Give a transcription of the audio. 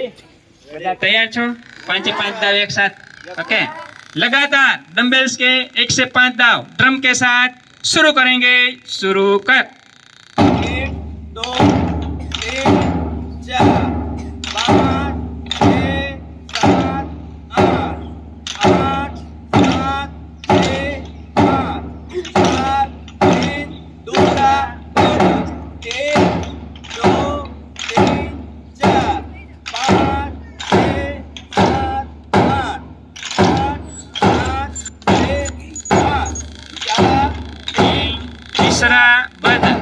तैयार छो पांच पांच दाव एक साथ ओके लगातार डंबल्स के एक से पांच दाव ड्रम के साथ शुरू करेंगे शुरू कर Isra Badr.